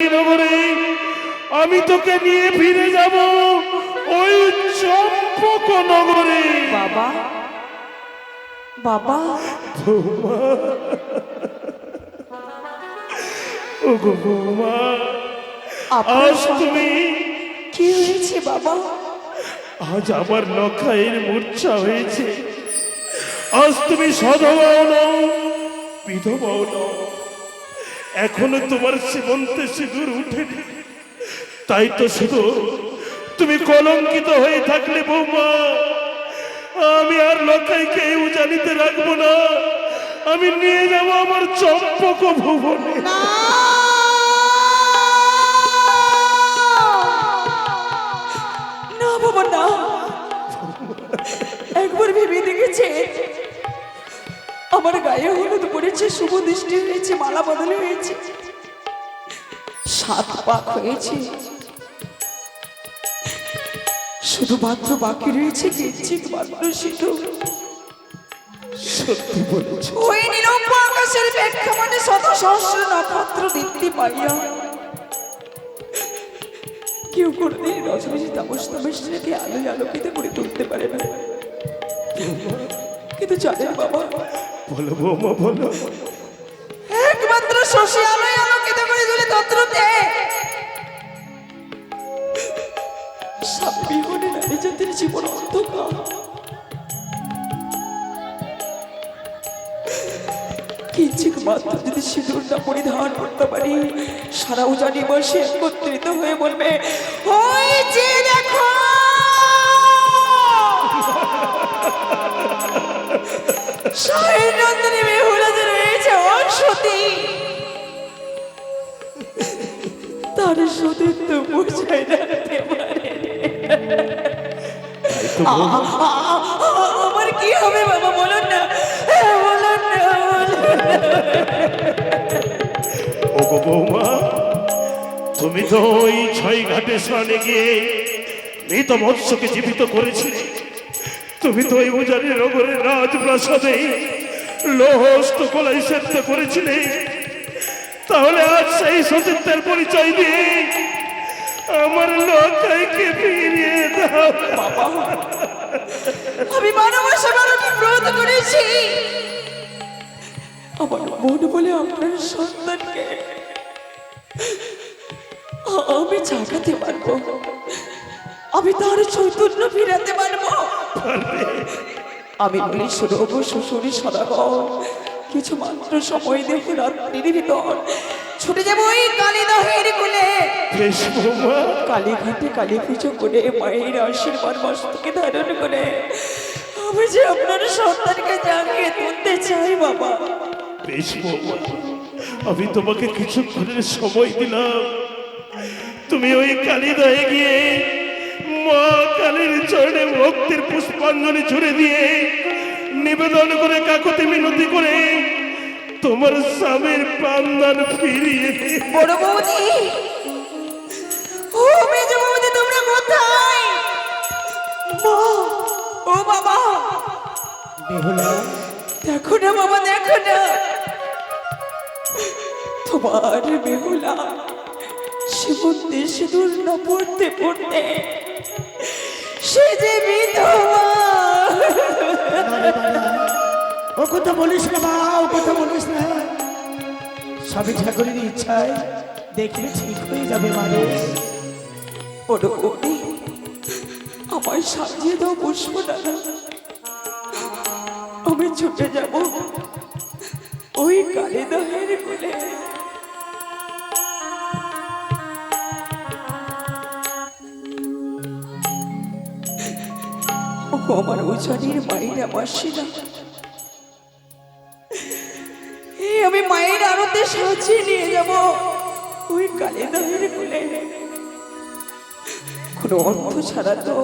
নগরে আমি তোকে নিয়ে ফিরে যাব ওই চম্পক নগরে। বাবা বাবা। ও গো বৌমা আজ তুমি কি হয়েছে বাবা? আজ আমার লক্ষাইয়ের মূর্ছা হয়েছে। আজ তুমি সধবাও নও বিধবাও নও। এখনও তোমার সীমন্তে সিঁদুর উঠেনি। তাই তো শুধু তুমি কলঙ্কিত হয়ে থাকলে বৌমা। আমি আর লক্ষাইকে উজানিতে রাখব না। আমি নিয়ে যাব আমার চম্পক ভুবনে। না বাবা না। একবার ভেবে দেখেছে। আমার গায়ে হলুদ পড়েছে শুভ দৃষ্টি হয়েছে মালা বদলে হয়েছে। সাত পাক হয়েছে। শুধুমাত্র বাকি রয়েছে কিঞ্চিত মাত্র শুধু। সত্যি বলেছ। ওই নিরম্ব আকাশের ব্যাখ্যা মানে শত সহস্র নক্ষত্র দীপ্তি পাইয়া কেউ কোনোদিন রজনীশী তাপস তাপসটাকে আলোয় আলোকিত করে তুলতে পারে না। কিন্তু জানেন বাবা বলো একমাত্র শশী আলোয় আলোকিত করে তুলে তত্রতে। হলে নারী জাতির জীবন অন্ধকার। কিঞ্চিত মাত্র যদি পরিধান করতে পারি সারা উজানি বসে একত্রিত হয়ে বলবে, ওই নন্দনী যে রয়েছে ওর সতী। তার সতীত্ব বোঝাই রাখতে পারে। আমার কি হবে বাবা বলুন না। বলুন না বলুন না। ও গো বৌমা তুমি তো ওই ছয় ঘাটে স্নানে গিয়ে মৃত মৎস্যকে জীবিত করেছিলে। তুমি উজানি নগরের রাজপ্রাসাদে লোহস্ত কলাই সেদ্ধ করেছিলে। তাহলে আজ সেই সতীত্বের পরিচয় দিয়ে আমার লোকাইকে ফিরিয়ে দাও। আমি মানব সেবার ব্রত করেছি। আমার মন বলে আপনার সন্তানকে আমি জাগাতে পারব। আমি তার চৈতন্য ফিরাতে পারব। আমি বলি সুরভ শ্বশুরি সদাগর। কিছু মাত্র সময় দেব রাত্রির ভিতর। ছুটে যাব ওই কালীদহের কোলে। কালীঘাটে কালী পুজো করে মায়ের আশীর্বাদ মস্তকে ধারণ করে। আমি যে আপনার সন্তানকে জাগিয়ে তুলতে চাই বাবা। বেশ বৌমা। আমি তোমাকে কিছুক্ষণের সময় দিলাম। তুমি ওই কালিদয়ে গিয়ে মা কালীর চরণে ভক্তির পুষ্পাঞ্জলি ছুড়ে দিয়ে নিবেদন করে কাকুতি মিনতি করে তোমার স্বামীর প্রাণদান ফিরিয়ে বড় বৌদি ও মেজ বৌদি তোমরা কোথায়? ও বাবা। দেখো না। বাবা দেখো না। তোমার বেহুলা শিবন্তে সিঁদুর না পড়তে পড়তে সে ও কথা বলিস না মা ও কথা বলিস না। সবই ঠাকুরের ইচ্ছায় দেখলে ঠিক হয়ে যাবে মানুষ। ওটা বৌদি আমায় সাজিয়ে দাও পুষ্প দাদা। আমি ছুটে যাব। ও আমার উজানির মায়ের এই আমি মায়ের আরতে সাজিয়ে নিয়ে যাব। ওই কোলে কোনো অর্থ ছাড়া তো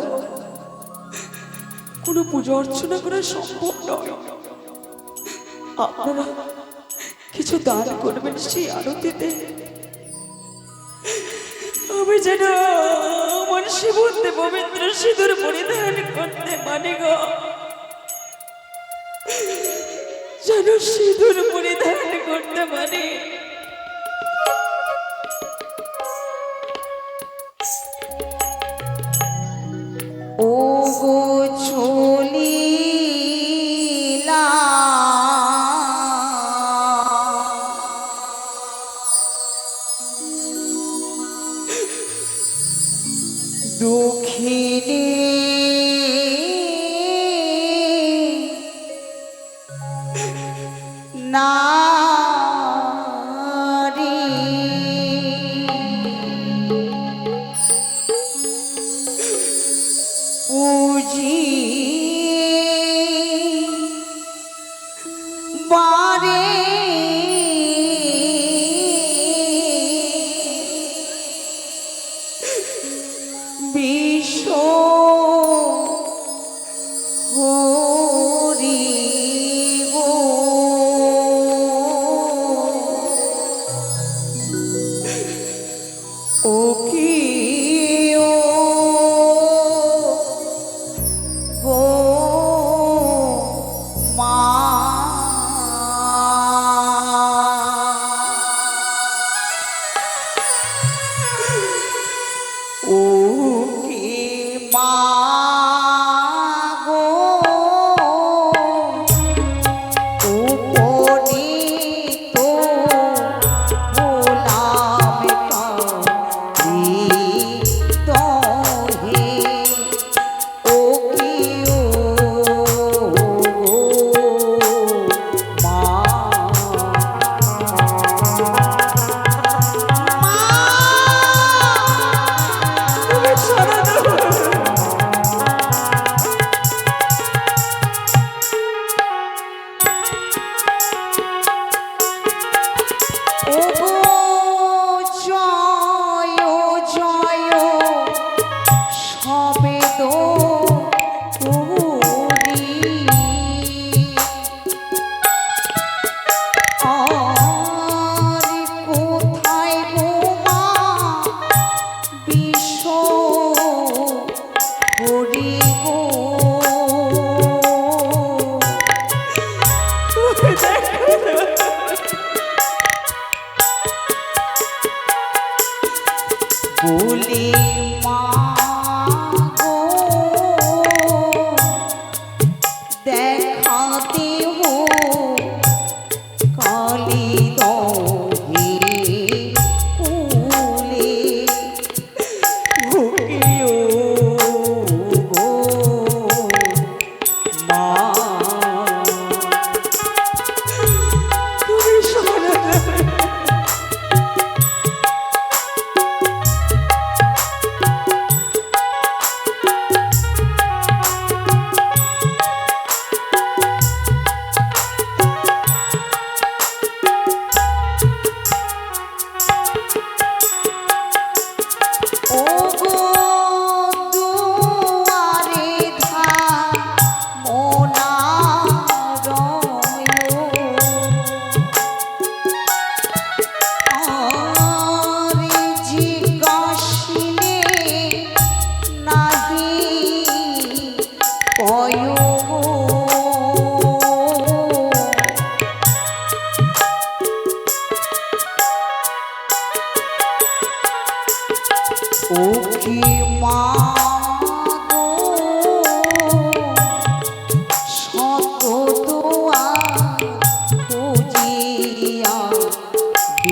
কোনো পুজো অর্চনা করা সম্ভব নয়। আপনারা কিছু দান করবেন সেই আরতিতে। আমি যেন আমার শিবতে পবিত্র সিঁদুর পরিধান করতে মানে গো। যেন সিঁদুর পরিধান করতে পারে show. কালি দহে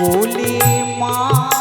বলি মা